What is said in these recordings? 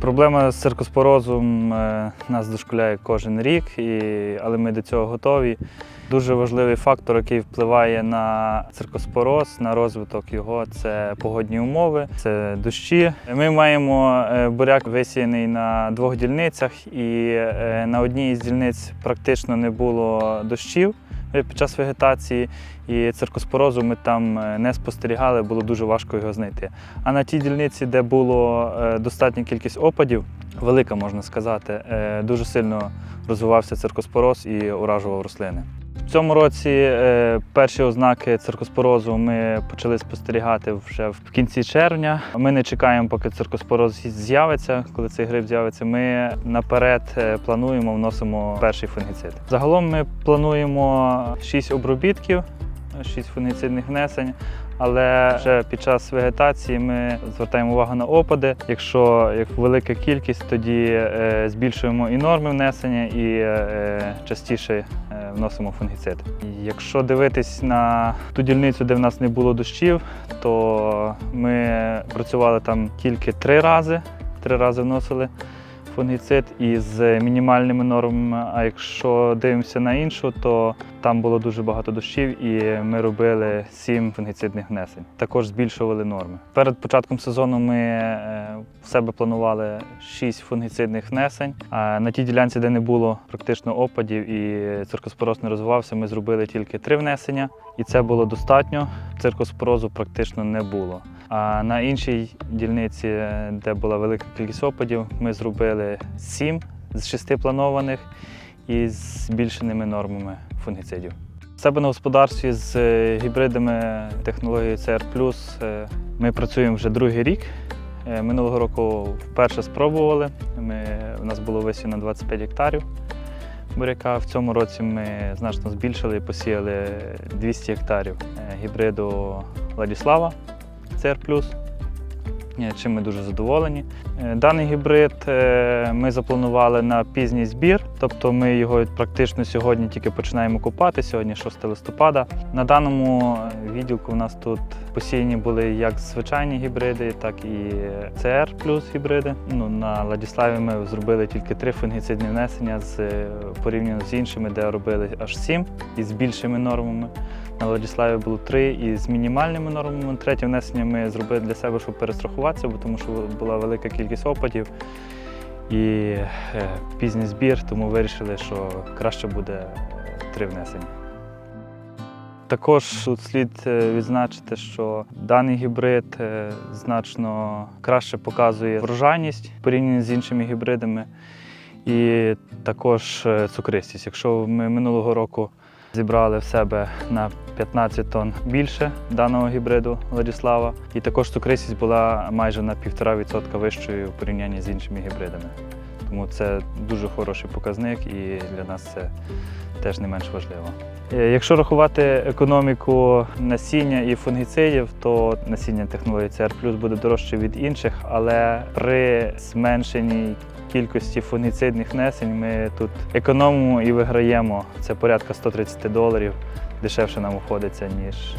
Проблема з циркоспорозом е, нас дошкуляє кожен рік, і, але ми до цього готові. Дуже важливий фактор, який впливає на циркоспороз, на розвиток його це погодні умови, це дощі. Ми маємо е, буряк висіяний на двох дільницях, і е, на одній із дільниць практично не було дощів під час вегетації, і циркоспорозу ми там е, не спостерігали, було дуже важко його знайти. А на тій дільниці, де було е, достатня кількість опадів, велика можна сказати, е, дуже сильно розвивався циркоспороз і уражував рослини. Цьому році е, перші ознаки циркоспорозу ми почали спостерігати вже в кінці червня. Ми не чекаємо, поки циркоспороз з'явиться. Коли цей гриб з'явиться, ми наперед е, плануємо, вносимо перший фунгіцид. Загалом ми плануємо 6 обробітків, 6 фунгіцидних внесень. Але вже під час вегетації ми звертаємо увагу на опади. Якщо як велика кількість, тоді е, збільшуємо і норми внесення, і е, частіше е, вносимо фунгіцид. Якщо дивитись на ту дільницю, де в нас не було дощів, то ми працювали там тільки три рази. Три рази вносили фунгіцид із мінімальними нормами. А якщо дивимося на іншу, то там було дуже багато дощів, і ми робили сім фунгіцидних внесень. Також збільшували норми. Перед початком сезону ми е, в себе планували шість фунгіцидних внесень. А на тій ділянці, де не було практично опадів і циркоспороз не розвивався, ми зробили тільки три внесення, і це було достатньо. Циркоспорозу практично не було. А на іншій дільниці, де була велика кількість опадів, ми зробили сім з шести планованих і з збільшеними нормами фунгіцидів. Себе на господарстві з е, гібридами технології CR+, е, ми працюємо вже другий рік. Е, Минулого року вперше спробували. Ми, у нас було висіяно 25 гектарів буряка. В цьому році ми значно збільшили і посіяли 200 гектарів гібриду Владіслава CR+. Е, Чим ми дуже задоволені. Е, Даний гібрид е, ми запланували на пізній збір, тобто ми його практично сьогодні тільки починаємо купати, сьогодні 6 листопада. На даному відділку у нас тут посіяні були як звичайні гібриди, так і CR плюс гібриди. Ну, на Ладіславі ми зробили тільки три фунгіцидні внесення з порівняно з іншими, де робили аж сім із більшими нормами. На Владіславі було три із мінімальними нормами. Третє внесення ми зробили для себе, щоб перестрахуватися, бо тому що була велика кількість опадів і е, пізній збір, тому вирішили, що краще буде е, три внесення. Також слід е, відзначити, що даний гібрид е, значно краще показує врожайність порівняно з іншими гібридами, і також е, цукристість. Якщо ми минулого року зібрали в себе на 15 тонн більше даного гібриду Владіслава, і також цукристість була майже на 1,5% вищою в порівнянні з іншими гібридами. Тому це дуже хороший показник і для нас це теж не менш важливо. Е, Якщо рахувати економіку насіння і фунгіцидів, то насіння технології CR буде дорожче від інших, але при зменшеній кількості фунгіцидних внесень ми тут економимо і виграємо. Це порядка 130 доларів. Дешевше нам обходиться, ніж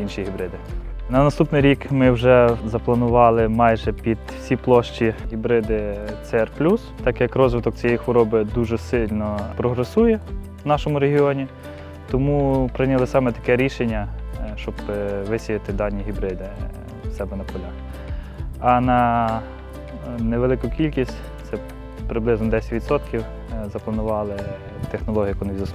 інші гібриди. На наступний рік ми вже запланували майже під всі площі гібриди CR+, так як розвиток цієї хвороби дуже сильно прогресує в нашому регіоні. Тому прийняли саме таке рішення, е, щоб е, висіяти дані гібриди в себе на полях. А на е, невелику кількість, це приблизно 10%, е, запланували технологію Convizio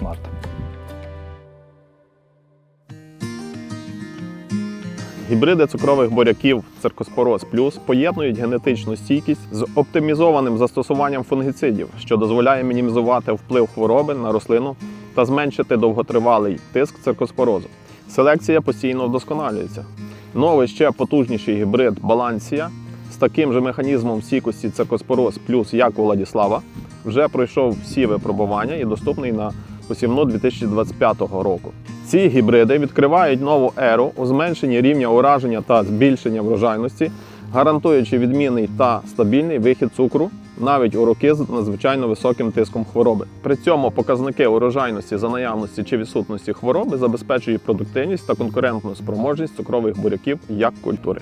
Гібриди цукрових буряків Циркоспороз Плюс поєднують генетичну стійкість з оптимізованим застосуванням фунгіцидів, що дозволяє мінімізувати вплив хвороби на рослину та зменшити довготривалий тиск циркоспорозу. Селекція постійно вдосконалюється. Новий ще потужніший гібрид Балансія з таким же механізмом стійкості циркоспороз плюс як у Владіслава вже пройшов всі випробування і доступний на посівну 2025 року. Ці гібриди відкривають нову еру у зменшенні рівня ураження та збільшення врожайності, гарантуючи відмінний та стабільний вихід цукру навіть у роки з надзвичайно високим тиском хвороби. При цьому показники урожайності за наявності чи відсутності хвороби забезпечують продуктивність та конкурентну спроможність цукрових буряків як культури.